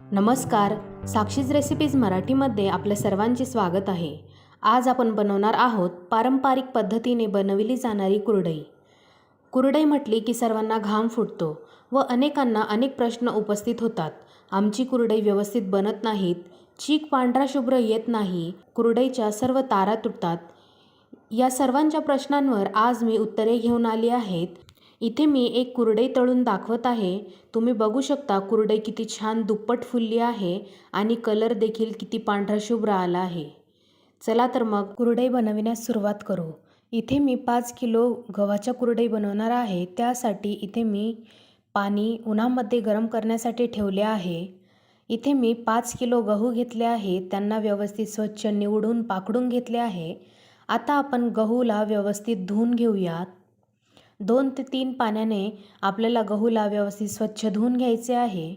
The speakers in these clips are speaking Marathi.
नमस्कार साक्षीज रेसिपीज मराठीमध्ये आपल्या सर्वांचे स्वागत आहे. आज आपण बनवणार आहोत पारंपरिक पद्धतीने बनविली जाणारी कुरडई. कुरडई म्हटली की सर्वांना घाम फुटतो व अनेकांना अनेक प्रश्न उपस्थित होतात. आमची कुरडई व्यवस्थित बनत नाहीत चीक पांढरा शुभ्र येत नाही कुरडईच्या सर्व तारा तुटतात. या सर्वांच्या प्रश्नांवर आज मी उत्तरे घेऊन आली आहेत. इथे मी एक कुरडई तळून दाखवत आहे. तुम्ही बघू शकता कुरडई किती छान दुप्पट फुलली आहे आणि कलर देखील किती पांढरा शुभ्र आला आहे. चला तर मग कुरडई बनविण्यास सुरुवात करू. इथे मी पाच किलो गव्हाच्या कुरडई बनवणार आहे. त्यासाठी इथे मी पाणी उन्हामध्ये गरम करण्यासाठी ठेवले आहे. इथे मी पाच किलो गहू घेतले आहे. त्यांना व्यवस्थित स्वच्छ निवडून पाकडून घेतले आहे. आता आपण गहूला व्यवस्थित धुवून घेऊयात. दोन ते तीन पाण्याने आपल्याला गहूला व्यवस्थित स्वच्छ धुवून घ्यायचे आहे.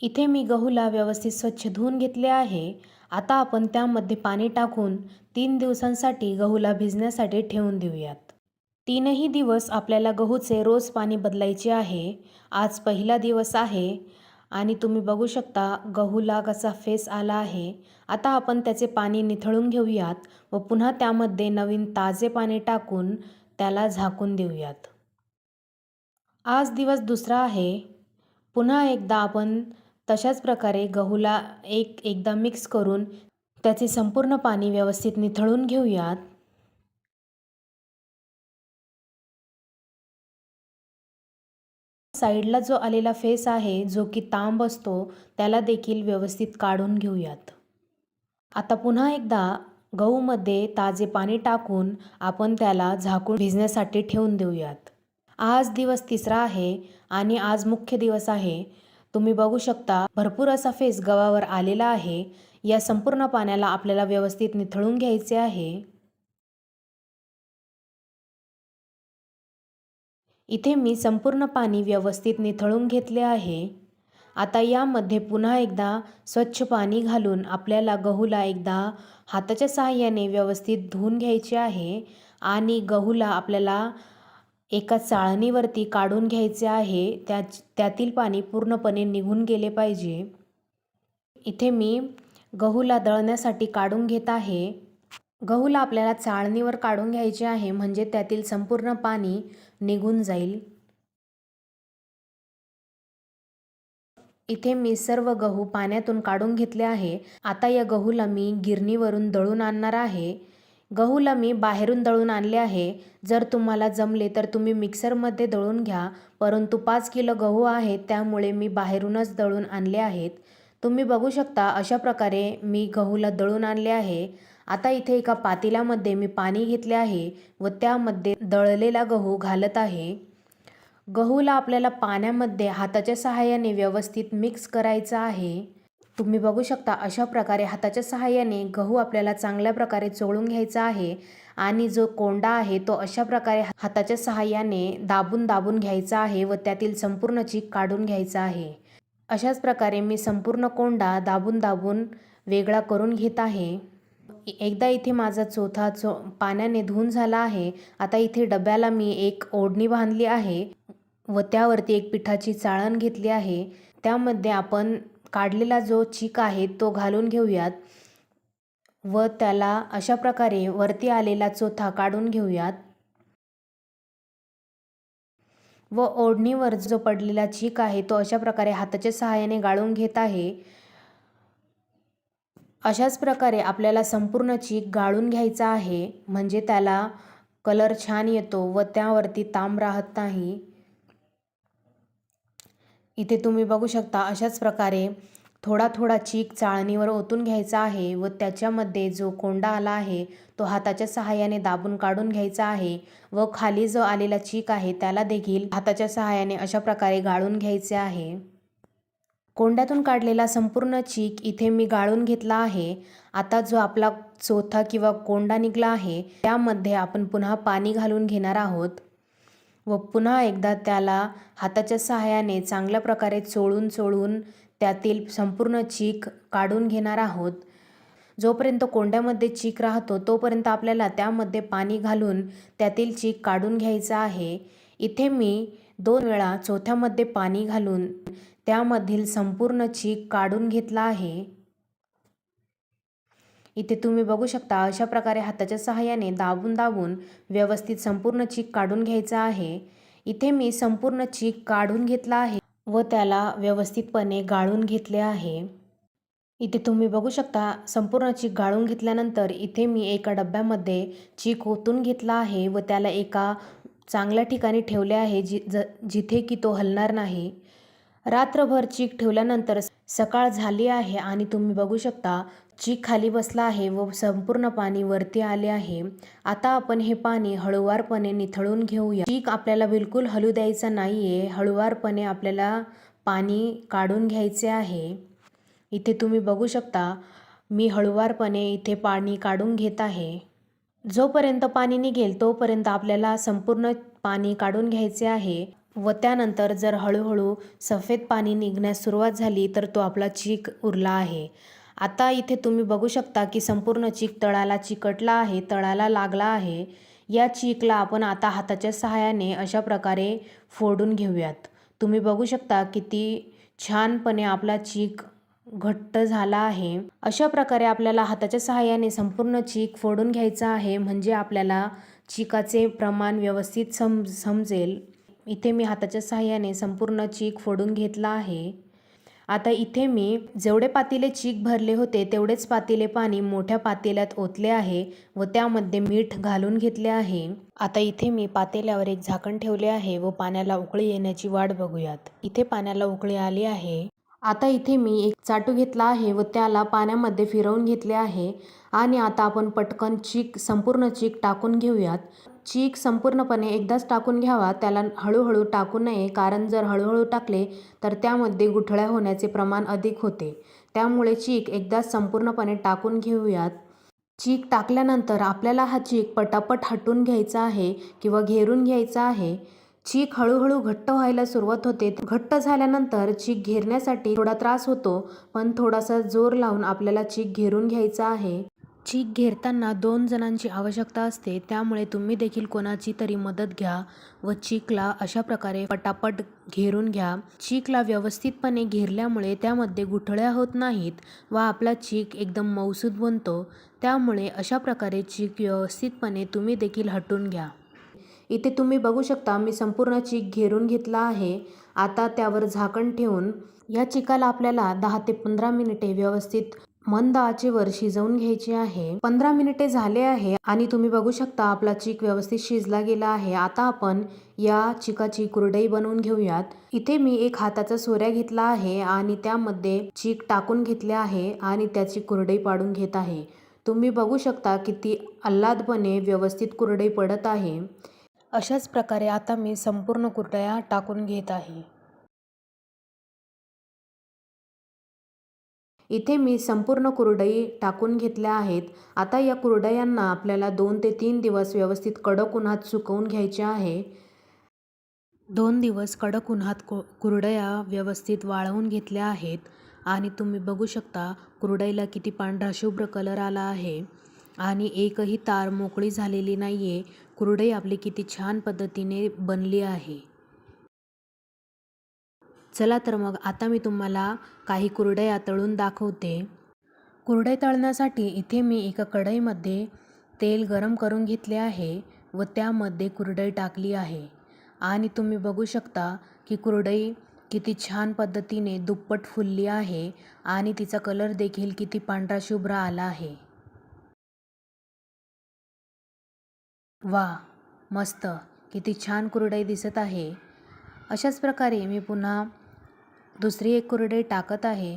इथे मी गहूला व्यवस्थित स्वच्छ धुवून घेतले आहे. आता आपण त्यामध्ये पाणी टाकून तीन दिवसांसाठी गहूला भिजण्यासाठी ठेवून देऊयात. तीनही दिवस आपल्याला गहूचे रोज पाणी बदलायचे आहे. आज पहिला दिवस आहे. आणि तुम्ही बघू शकता गहूला कसा फेस आला आहे. आता आपण त्याचे पाणी निथळून घेऊयात व पुन्हा त्यामध्ये नवीन ताजे पाणी टाकून त्याला झाकून देऊयात. आज दिवस दुसरा आहे. पुन्हा एकदा आपण तशाच प्रकारे गहूला एक एकदा मिक्स करून त्याचे संपूर्ण पाणी व्यवस्थित निथळून घेऊयात. साईडला जो आलेला फेस आहे जो की तांब असतो त्याला देखील व्यवस्थित काढून घेऊयात. आता पुन्हा एकदा गहूमध्ये ताजे पाणी टाकून आपण त्याला झाकून भिजण्यासाठी ठेवून देऊयात. आज दिवस तिसरा आहे आणि आज मुख्य दिवस आहे. तुम्ही बघू शकता भरपूर असा फेस गव्हावर आलेला आहे. या संपूर्ण पाण्याला आपल्याला व्यवस्थित निथळून घ्यायचे आहे. इथे मी संपूर्ण पाणी व्यवस्थित निथळून घेतले आहे. आता यामध्ये पुन्हा एकदा स्वच्छ पाणी घालून आपल्याला गहूला एकदा हाताच्या सहाय्याने व्यवस्थित धुवून घ्यायचे आहे आणि गहूला आपल्याला एका चाळणीवरती काढून घ्यायचे आहे. त्या त्यातील पाणी पूर्णपणे निघून गेले पाहिजे. इथे मी गहूला दळण्यासाठी काढून घेत आहे. गहूला आपल्याला चाळणीवर काढून घ्यायचे आहे म्हणजे त्यातील संपूर्ण पाणी निघून जाईल. इथे मी सर्व गहू पाण्यातून काढून घेतले आहे. आता या गहूला मी गिरणीवरून दळून आणणार आहे. गहूला मी बाहेरून दळून आणले आहे. जर तुम्हाला जमले तर तुम्ही मिक्सरमध्ये दळून घ्या. परंतु पाच किलो गहू आहेत त्यामुळे मी बाहेरूनच दळून आणले आहेत. तुम्ही बघू शकता अशा प्रकारे मी गहूला दळून आणले आहे. आता इथे एका पातेल्यामध्ये मी पाणी घेतले आहे व त्यामध्ये दळलेला गहू घालत आहे. गहूला आपल्याला पाण्यामध्ये हाताच्या सहाय्याने व्यवस्थित मिक्स करायचा आहे. तुम्ही बघू शकता अशा प्रकारे हाताच्या सहाय्याने गहू आपल्याला चांगल्या प्रकारे चोळून घ्यायचा आहे आणि जो कोंडा आहे तो अशा प्रकारे हाताच्या सहाय्याने दाबून दाबून घ्यायचा आहे व त्यातील संपूर्ण चीक काढून घ्यायचा आहे. अशाच प्रकारे मी संपूर्ण कोंडा दाबून दाबून वेगळा करून घेत आहे. एकदा इथे माझा चोथा चो पाण्याने धुवून झाला आहे. आता इथे डब्याला मी एक ओढणी बांधली आहे व त्यावरती एक पिठाची चाळण घेतली आहे. त्यामध्ये आपण काढलेला जो चीक आहे तो घालून घेऊयात व त्याला अशा प्रकारे वरती आलेला चोथा काढून घेऊयात. व ओढणीवर जो पडलेला चीक आहे तो अशा प्रकारे हाताच्या सहाय्याने गाळून घेत आहे. अशाच प्रकारे आपल्याला संपूर्ण चीक गाळून घ्यायचा आहे म्हणजे त्याला कलर छान येतो व त्यावरती तांब राहत नाही. इथे तुम्ही बघू शकता अशाच प्रकारे थोडा थोडा चीक चाळणीवर ओतून घ्यायचा आहे व त्याच्यामध्ये जो कोंडा आला आहे तो हाताच्या सहाय्याने दाबून काढून घ्यायचा आहे व खाली जो आलेला चीक आहे त्याला देखील हाताच्या सहाय्याने अशा प्रकारे गाळून घ्यायचे आहे. कोंड्यातून काढलेला संपूर्ण चीक इथे मी गाळून घेतला आहे. आता जो आपला चोथा किंवा कोंडा निघला आहे त्यामध्ये आपण पुन्हा पाणी घालून घेणार आहोत व पुन्हा एकदा त्याला हाताच्या सहाय्याने चांगल्या प्रकारे चोळून चोळून त्यातील संपूर्ण चीक काढून घेणार आहोत. जोपर्यंत कोंड्यामध्ये चीक राहतो तोपर्यंत आपल्याला त्यामध्ये पाणी घालून त्यातील चीक काढून घ्यायचा आहे. इथे मी दोन वेळा चोथ्यामध्ये पाणी घालून त्यामधील संपूर्ण चीक काढून घेतला आहे. इथे तुम्ही बघू शकता अशा प्रकारे हाताच्या सहाय्याने दाबून दाबून व्यवस्थित संपूर्ण चीक काढून घ्यायचा आहे. इथे मी संपूर्ण चीक काढून घेतला आहे व त्याला व्यवस्थितपणे गाळून घेतले आहे. इथे तुम्ही बघू शकता संपूर्ण चीक गाळून घेतल्यानंतर इथे मी एका डब्यामध्ये चीक ओतून घेतला आहे व त्याला एका चांगल्या ठिकाणी ठेवले आहे जि ज जिथे की तो हलणार नाही. रात्रभर चीक ठेवल्यानंतर सकाळ झाली आहे आणि तुम्ही बघू शकता चीक खाली बसला आहे व संपूर्ण पाणी वरती आले आहे. आता आपण हे पाणी हळूवारपणे निथळून घेऊया. चीक आपल्याला बिलकुल हलू द्यायचा नाही आहे हळूवारपणे आपल्याला पाणी काढून घ्यायचे आहे. इथे तुम्ही बघू शकता मी हळूवारपणे इथे पाणी काढून घेत आहे. जोपर्यंत पाणी निघेल तोपर्यंत आपल्याला संपूर्ण पाणी काढून घ्यायचे आहे. व त्यानंतर जर हळूहळू सफेद पाणी निघण्यास सुरुवात झाली तर तो आपला चीक उरला आहे. आता इथे तुम्ही बघू शकता की संपूर्ण चीक तळाला चिकटला आहे तळाला लागला आहे. या चीकला आपण आता हाताच्या सहाय्याने अशा प्रकारे फोडून घेऊयात. तुम्ही बघू शकता किती छानपणे आपला चीक घट्ट झाला आहे. अशा प्रकारे आपल्याला हाताच्या सहाय्याने संपूर्ण चीक फोडून घ्यायचा आहे म्हणजे आपल्याला चिकाचे प्रमाण व्यवस्थित सम समजेल. इथे मी हाताच्या सहाय्याने संपूर्ण चीक फोडून घेतला आहे. आता इथे मी जेवढे पातेले चीक भरले होते तेवढेच पातेले पाणी मोठ्या पातेल्यात ओतले आहे व त्यामध्ये मीठ घालून घेतले आहे. आता इथे मी पातेल्यावर एक झाकण ठेवले आहे व पाण्याला उकळी येण्याची वाट बघूयात. इथे पाण्याला उकळी आली आहे. आता इथे मी एक चाटू घेतला आहे व त्याला पाण्यामध्ये फिरवून घेतले आहे. आणि आता आपण पटकन चीक संपूर्ण चीक टाकून घेऊयात. चीक संपूर्णपणे एकदाच टाकून घ्यावा त्याला हळूहळू टाकू नये कारण जर हळूहळू टाकले तर त्यामध्ये गुठळ्या होण्याचे प्रमाण अधिक होते. त्यामुळे चीक एकदाच संपूर्णपणे टाकून घेऊयात. चीक टाकल्यानंतर आपल्याला हा चीक पटापट हटून घ्यायचा आहे किंवा घेरून घ्यायचा आहे. चीक हळूहळू घट्ट व्हायला सुरुवात होते. घट्ट झाल्यानंतर चीक घेरण्यासाठी थोडा त्रास होतो पण थोडासा जोर लावून आपल्याला चीक घेरून घ्यायचा आहे. चीक घेरताना दोन जणांची आवश्यकता असते त्यामुळे तुम्ही देखील कोणाची तरी मदत घ्या व चीकला अशा प्रकारे पटापट घेरून घ्या. चीकला व्यवस्थितपणे घेरल्यामुळे त्यामध्ये गुठळ्या होत नाहीत व आपला चीक एकदम मऊसूद बनतो. त्यामुळे अशा प्रकारे चीक व्यवस्थितपणे तुम्ही देखील हटून घ्या. इथे तुम्ही बघू शकता मी संपूर्ण चीक घेरून घेतला आहे. आता त्यावर झाकण ठेवून या चिकाला आपल्याला दहा ते पंधरा मिनिटे व्यवस्थित मंद आचेवर शिजवून घ्यायची आहे. पंधरा मिनिटे झाले आहे आणि तुम्ही बघू शकता आपला चीक व्यवस्थित शिजला गेला आहे. आता आपण या चिकाची कुरडई बनवून घेऊयात. इथे मी एक हाताचा सोऱ्या घेतला आहे आणि त्यामध्ये चीक टाकून घेतले आहे आणि त्याची कुरडई पाडून घेत आहे. तुम्ही बघू शकता किती आल्हादपणे व्यवस्थित कुरडई पडत आहे. अशाच प्रकारे आता मी संपूर्ण कुरडया टाकून घेत आहे. इथे मी संपूर्ण कुरडई टाकून घेतल्या आहेत. आता या कुरडयांना आपल्याला दोन ते तीन दिवस व्यवस्थित कडक उन्हात सुकवून घ्यायचे आहे. दोन दिवस कडक उन्हात को कुरडया व्यवस्थित वाळवून घेतल्या आहेत. आणि तुम्ही बघू शकता कुरडईला किती पांढरा शुभ्र कलर आला आहे. आणि एकही तार मोकळी झालेली नाही आहे कुरडई आपली किती छान पद्धतीने बनली आहे. चला तर मग आता मी तुम्हाला काही कुरडया तळून दाखवते. कुरडई तळण्यासाठी इथे मी एका कढईमध्ये तेल गरम करून घेतले आहे व त्यामध्ये कुरडई टाकली आहे. आणि तुम्ही बघू शकता की कुरडई किती छान पद्धतीने दुप्पट फुलली आहे आणि तिचा कलर देखील किती पांढरा शुभ्र आला आहे. वा मस्त किती छान कुरडई दिसत आहे. अशाच प्रकारे मी पुन्हा दुसरी एक कुरडई टाकत आहे.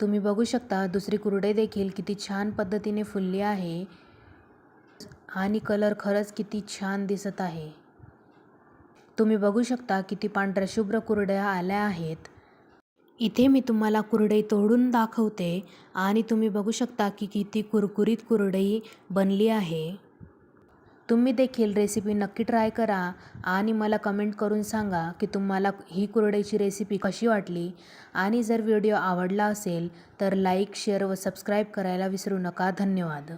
तुम्ही बघू शकता दुसरी कुरडई देखील किती छान पद्धतीने फुलली आहे आणि कलर खरंच किती छान दिसत आहे. तुम्ही बघू शकता किती पांढऱ्या शुभ्र कुरड्या आल्या आहेत. इथे मी तुम्हाला कुरडई तोडून दाखवते आणि तुम्ही बघू शकता की किती कुरकुरीत कुरडई बनली आहे. तुम्ही देखील रेसिपी नक्की ट्राय करा आणि मला कमेंट करून सांगा की तुम्हाला ही कुरडईची रेसिपी कशी वाटली. आणि जर व्हिडिओ आवडला असेल तर लाईक शेअर व सबस्क्राईब करायला विसरू नका. धन्यवाद.